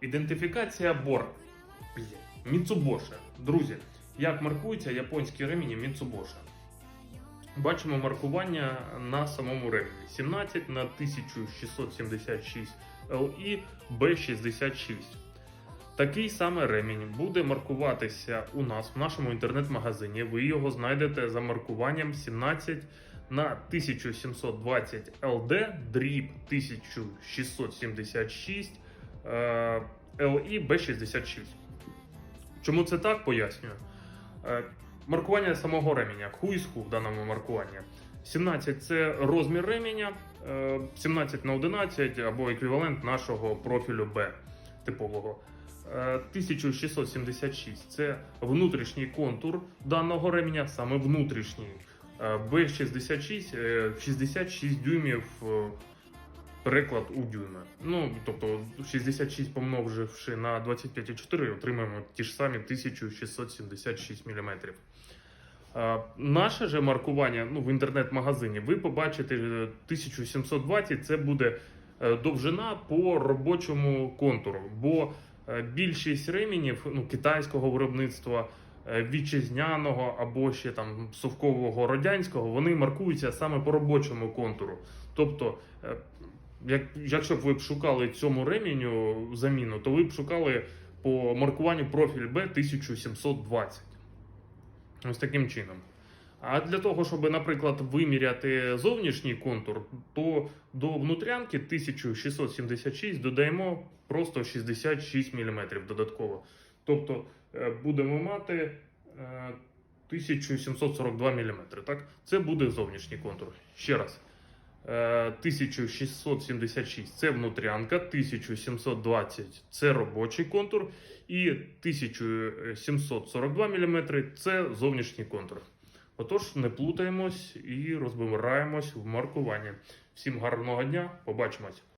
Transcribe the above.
Ідентифікація бор. Міцубоше. Друзі, як маркується японські ремені Міцубоше? Бачимо маркування на самому ремені 17 на 1676 LI B66. Такий саме ремінь буде маркуватися у нас в нашому інтернет-магазині. Ви його знайдете за маркуванням 17 на 1720 LD дріб 1676 е, LI B66. Чому це так, пояснюю. Е, Маркування самого ременя. Who в даному маркуванні. 17 це розмір ременя, е, 17 на 11 або еквівалент нашого профілю B типового. Е, 1676 це внутрішній контур даного ременя, саме внутрішній. Е, B66 е, 66 дюймів е, переклад у дюйми. Ну, тобто 66 помноживши на 25,4 отримаємо ті ж самі 1676 мм. Е, Наше же маркування ну, в інтернет-магазині ви побачите е, 1720 це буде е, довжина по робочому контуру. Бо е, більшість ременів ну, китайського виробництва, е, вітчизняного або ще там совкового радянського, вони маркуються саме по робочому контуру. Тобто, е, як, якщо б ви б шукали цьому ременю заміну, то ви б шукали по маркуванню профіль B 1720. Ось таким чином. А для того, щоб, наприклад, виміряти зовнішній контур, то до внутрянки 1676 додаємо просто 66 мм додатково. Тобто е, будемо мати е, 1742 мм. Так? Це буде зовнішній контур. Ще раз. Е, 1676 це внутрянка, 1720 це робочий контур, і 1742 мм це зовнішній контур. Отож, не плутаємось і розбираємось в маркуванні. Всім гарного дня, побачимось!